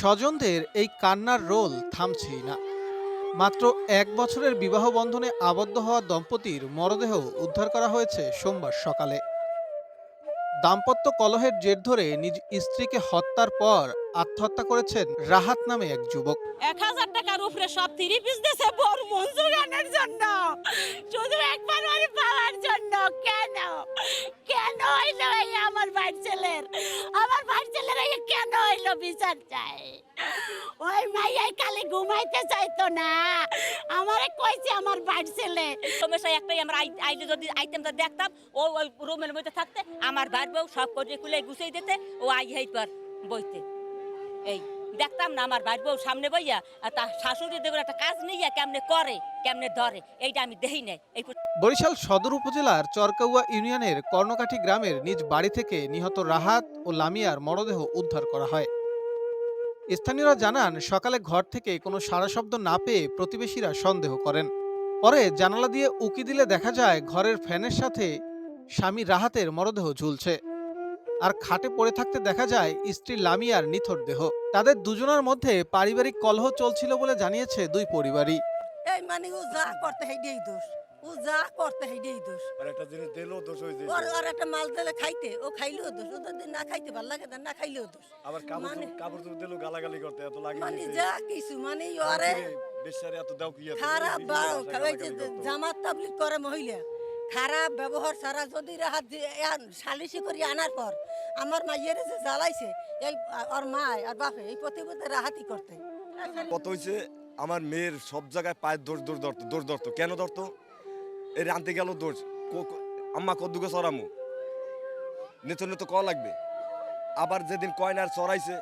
স্বজনদের এই কান্নার রোল থামছেই না। মাত্র এক বছরের বিবাহ বন্ধনে আবদ্ধ হওয়া দম্পতির মরদেহ উদ্ধার করা হয়েছে সোমবার সকালে। দাম্পত্য কলহের জের ধরে নিজ স্ত্রীকে হত্যার পর আত্মহত্যা করেছেন রাহাত নামে এক যুবক। এক হাজার টাকার উপরে সব থ্রি পিস দিয়েছে, বড় মঞ্জুর গানের জন্য শুধু একবার মানে পাওয়ার জন্য কেন কেন হইল এই আমার বাড়ির ছেলের আমার বাড়ির ছেলের এই কেন হইল বিচার চাই। ওই মাইয়াই কালে ঘুমাইতে চাইতো না। আমারে কইছে আমার বাড়ির ছেলে। সমস্যা একটাই আমরা আইলে যদি আইটেমটা দেখতাম ও ওই রুমের মধ্যে থাকতে আমার ভাই বউ সব করে কুলে গুছিয়ে দিতে ও আই হেই পর বইতে। এই দেখতাম না আমার ভাই বউ সামনে বইয়া আর তার শাশুড়ি দেখুন একটা কাজ নিয়ে কেমনে করে কেমনে ধরে এইটা আমি দেখি নাই। এই বরিশাল সদর উপজেলার চরকাউয়া ইউনিয়নের কর্ণকাঠি গ্রামের নিজ বাড়ি থেকে নিহত রাহাত ও লামিয়ার মরদেহ উদ্ধার করা হয়। স্থানীয়রা জানান, সকালে ঘর থেকে কোনো সাড়া শব্দ না পেয়ে প্রতিবেশীরা সন্দেহ করেন। পরে জানালা দিয়ে উকি দিলে দেখা যায় ঘরের ফ্যানের সাথে স্বামী রাহাতের মরদেহ ঝুলছে। আর খাটে পড়ে থাকতে দেখা যায় স্ত্রী লামিয়ার নিথর দেহ। তাদের দুজনের মধ্যে পারিবারিক কলহ চলছিল বলে জানিয়েছে দুই পরিবারই। এই মানে ও যা করতে হেইডেই দোষ। ও যা করতে হেইডেই দোষ। আর একটা জিনিস দিলেও দোষ হয়ে যায় আর একটা মাল দিলে খাইতে ও খাইলেও দোষ। ও না খাইতে ভালো লাগে না খাইলেও দোষ। আবার কাপড় মানে- কাপড় দিলেও গালাগালি করতে এত লাগে মানে যা কিছু মানে ওরে বেশারে এত দাও কি খারাপ এই বা- যে জামাত তাবলিক করে মহিলা। খারাপ ব্যবহার ছাড়া যদি রাহাত সালিশি করে আনার পর আমার মাইয়ের যে জ্বালাইছে এই ওর মা আর বাপে এই প্রতিপদে রাহাতি করতে। কত হয়েছে আমার মেয়ের সব জায়গায় পায়ের দোষ দোষ ধরতো দোষ ধরতো। কেন ধরতো? এই গেল দোষ। আম্মা কদ্দুকে চড়ামু নেতো নেতো ক লাগবে। আবার যেদিন কয়নার চড়াইছে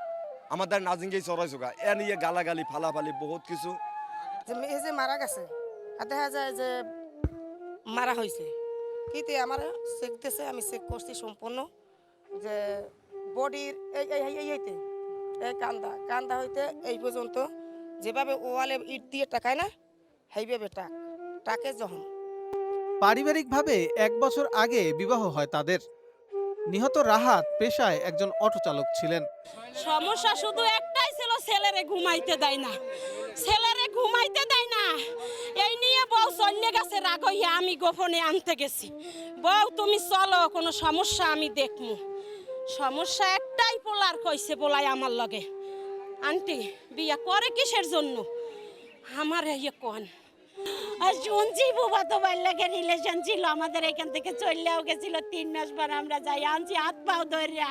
আমাদের নাজিঙ্গেই চড়াইছো গা। এ নিয়ে গালাগালি, ফালাফালি, বহুত কিছু। মেয়ে যে মারা গেছে, আর দেখা যায় যে মারা হয়েছে কিন্তু আমার চেক দিয়েছে আমি চেক করছি সম্পূর্ণ যে বডির এই এই এই- এই এইতে এই কান্দা। কান্দা হইতে এই পর্যন্ত যেভাবে ওয়ালে ইট দিয়ে টাকায় না, সেইভাবে টাক। টাকে যখন পারিবারিকভাবে এক বছর আগে বিবাহ হয় তাদের। নিহত রাহাত পেশায় একজন অটো চালক ছিলেন। সমস্যা শুধু একটাই ছিল, ছেলেরে ঘুমাইতে দেয় না। ছেলেরে ঘুমাইতে দেয় না। এই নিয়ে বউ চলে গেছে, রাগ হইয়া আমি গোপনে আনতে গেছি। বউ, তুমি চলো, কোনো সমস্যা আমি দেখমু। সমস্যা একটাই পোলার কইছে বলাই আমার লগে। আন্টি, বিয়া করে কিসের জন্য? আমার ইয়ে কোন। আর শুনছি তোমার লাগে রিলেশন ছিল, আমাদের এখান থেকে চললেও গেছিল তিন মাস পর আমরা যাই, আনছি হাত পাও ধরিয়া।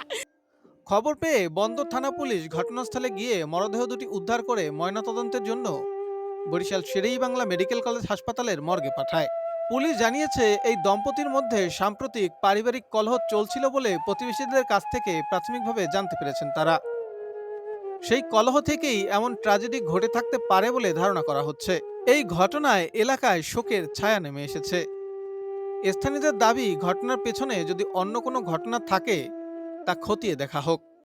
খবর পেয়ে বন্দর থানা পুলিশ ঘটনাস্থলে গিয়ে মরদেহ দুটি উদ্ধার করে ময়নাতদন্তের জন্য বরিশাল শেরেই বাংলা মেডিকেল কলেজ হাসপাতালের মর্গে পাঠায়। পুলিশ জানিয়েছে, এই দম্পতির মধ্যে সাম্প্রতিক পারিবারিক কলহ চলছিল বলে প্রতিবেশীদের কাছ থেকে প্রাথমিকভাবে জানতে পেরেছেন তারা। সেই কলহ থেকেই এমন ট্র্যাজেডি ঘটে থাকতে পারে বলে ধারণা করা হচ্ছে। এই ঘটনায় এলাকায় শোকের ছায়া নেমে এসেছে। স্থানীয়দের দাবি, ঘটনার পেছনে যদি অন্য কোনো ঘটনা থাকে, তা খতিয়ে দেখা হোক।